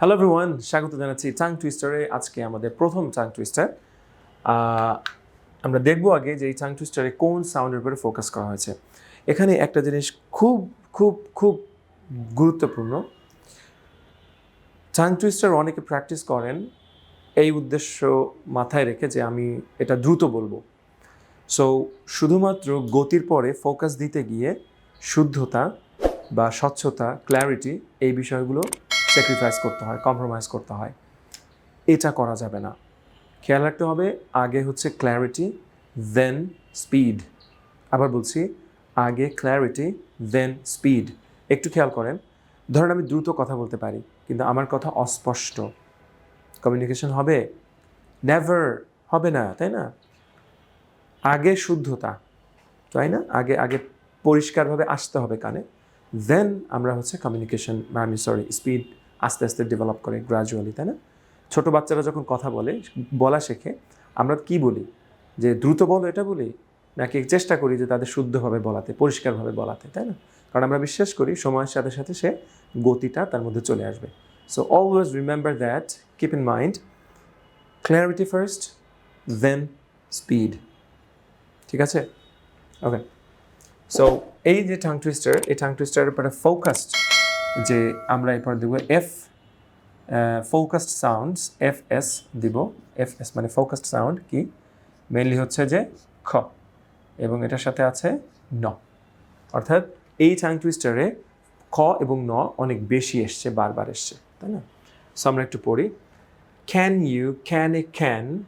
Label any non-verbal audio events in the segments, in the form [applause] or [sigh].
Hello everyone স্বাগত জানাচ্ছি চাং টুইস্টারে আজকে আমাদের প্রথম চাং টুইস্টার আমরা দেখব আগে যে এই চাং টুইস্টারে কোন সাউন্ডের উপরে ফোকাস করা হয়েছে। এখানে একটা জিনিস খুব খুব খুব গুরুত্বপূর্ণ। চাং টুইস্টার অনেকে প্র্যাকটিস করেন এই উদ্দেশ্য মাথায় রেখে যে আমি এটা দ্রুত বলব। সো শুধুমাত্র গতির পরে ফোকাস দিতে গিয়ে শুদ্ধতা বা স্বচ্ছতা ক্ল্যারিটি এই বিষয়গুলো স্যাক্রিফাইস করতে হয় কম্প্রোমাইজ করতে হয়। এটা করা যাবে না। খেয়াল রাখতে হবে, আগে হচ্ছে ক্ল্যারিটি দেন স্পিড আবার বলছি, আগে ক্ল্যারিটি দেন স্পিড একটু খেয়াল করেন, ধরেন আমি দ্রুত কথা বলতে পারি, কিন্তু আমার কথা অস্পষ্ট। কমিউনিকেশন হবে নেভার হবে না, তাই না? আগে শুদ্ধতা, তাই না? আগে আগে পরিষ্কারভাবে আসতে হবে কানে। দেন আমরা হচ্ছে কমিউনিকেশন আমি সরি স্পিড আস্তে আস্তে ডেভেলপ করে গ্রাজুয়ালি তাই না? ছোটো বাচ্চারা যখন কথা বলে, বলা শেখে, আমরা কি বলি? যে দ্রুত বলো এটা বলি, নাকি চেষ্টা করি যে তাদের শুদ্ধভাবে বলাতে, পরিষ্কারভাবে বলাতে, তাই না? কারণ আমরা বিশ্বাস করি সময়ের সাথে সাথে সে গতিটা তার মধ্যে চলে আসবে। So always remember that keep in mind clarity first then speed ঠিক আছে? ওকে সো এই যে টাং টুইস্টার এই টাং টুইস্টারের উপরে ফোকাসড যে আমরা এরপর দেব F focused sounds F S দিব। এফ এস মানে ফোকাসড সাউন্ড কি? মেনলি হচ্ছে যে খ। এবং এটার সাথে আছে ন। অর্থাৎ এই টাং টুইস্টারে খ এবং ন অনেক বেশি এসছে, বারবার এসছে, তাই না? সো আমরা একটু পড়ি। Can you can a can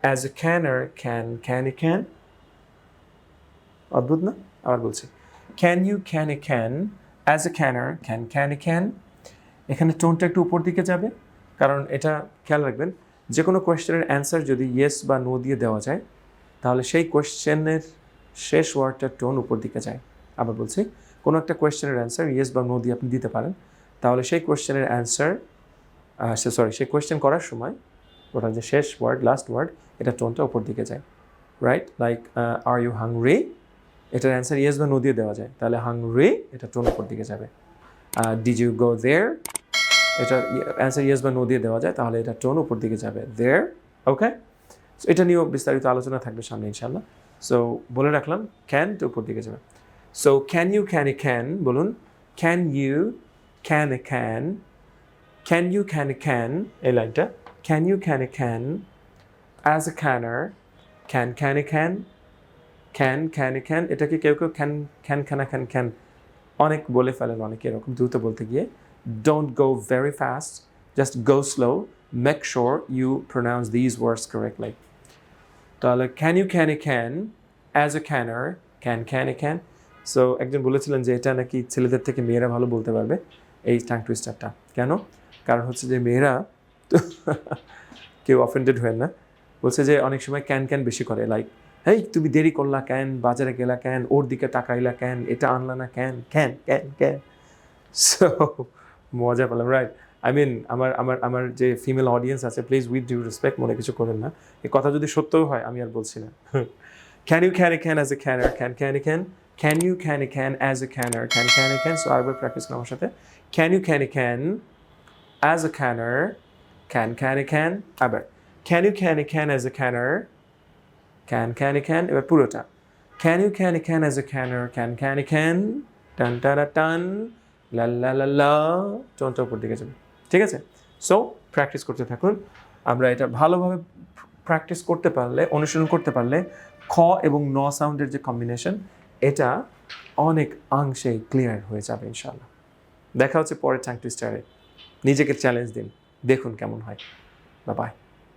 as a canner can can a can অদ্ভুত না? আবার বলছি। Can you can a can as a canner can can a can এখানে টোনটা একটু উপর দিকে যাবে, কারণ এটা খেয়াল রাখবেন যে কোনো কোয়েশ্চেনের অ্যান্সার যদি ইয়েস বা নো দিয়ে দেওয়া যায়, তাহলে সেই কোয়েশ্চেনের শেষ ওয়ার্ডটার টোন উপর দিকে যায়। আবার বলছি, কোনো একটা কোয়েশ্চেনের অ্যান্সার ইয়েস বা নো দিয়ে আপনি দিতে পারেন, তাহলে সেই কোয়েশ্চেনের অ্যান্সার সরি সেই কোয়েশ্চেন করার সময় ওটার যে শেষ ওয়ার্ড লাস্ট ওয়ার্ড এটা টোনটা উপর দিকে যায়। Right like are you hungry এটার অ্যান্সার ইয়েস বা নো দেওয়া যায়। তাহলে হাংরি এটা টোন উপর দিকে যাবে। ডিজ ইউ গো দেয়ার এটার অ্যান্সার ইয়েস বা নো দেওয়া যায়, তাহলে এটা টোন উপর দিকে যাবে। দেয়ার ওকে এটা নিয়েও বিস্তারিত আলোচনা থাকবে সামনে ইনশাল্লাহ সো বলে রাখলাম ক্যান তো উপর দিকে যাবে। So can you can a can বলুন। Can you can a can can you can a can এই লাইনটা। Can you can a can as a canner can can a can can a can এটাকে কেউ কেউ can can খানা can can অনেক বলে ফেলেন অনেকে এরকম দ্রুত বলতে গিয়ে। Don't go very fast just go slow make sure you pronounce these words correctly তাহলে can you can a can as a canner can can a can so একজন বলেছিলেন যে এটা নাকি ছেলেদের থেকে মেয়েরা ভালো বলতে পারবে এই টাং টুইস্টারটা কেন? কারণ হচ্ছে যে মেয়েরা [laughs] কেউ অফেন্ডেড হয়ে না। বলছে যে অনেক সময় ক্যান ক্যান বেশি করে লাইক হেই, তুমি দেরি করলা ক্যান বাজারে গেলা ক্যান ওর দিকে তাকাইলা ক্যান এটা আনলা না can can can can so মজা পেলাম রাইট আই মিন আমার আমার আমার যে ফিমেল অডিয়েন্স আছে প্লিজ উইথ ডিউ রেসপেক্ট মনে কিছু করেন না। এই কথা যদি সত্যও হয়, আমি আর বলছি না। Can you can a can as a canner can can a can can you can a can as a canner can can a can so আরেকবার প্র্যাকটিস আমার সাথে। Can you can a can as a canner can can a can আবার। Can you can a can as a canner can can can এবার পুরোটা। Can you can can as a canner can a can টান লা লা লা টোনটা উপর দিকে যাবে। ঠিক আছে? সো প্র্যাকটিস করতে থাকুন। আমরা এটা ভালোভাবে প্র্যাকটিস করতে পারলে, অনুশীলন করতে পারলে, খ এবং ন সাউন্ডের যে কম্বিনেশন এটা অনেক অংশে ক্লিয়ার হয়ে যাবে ইনশাল্লাহ দেখা হচ্ছে পরের টাং টুইস্টারে নিজেকে চ্যালেঞ্জ দিন। দেখুন কেমন হয়। বা বাই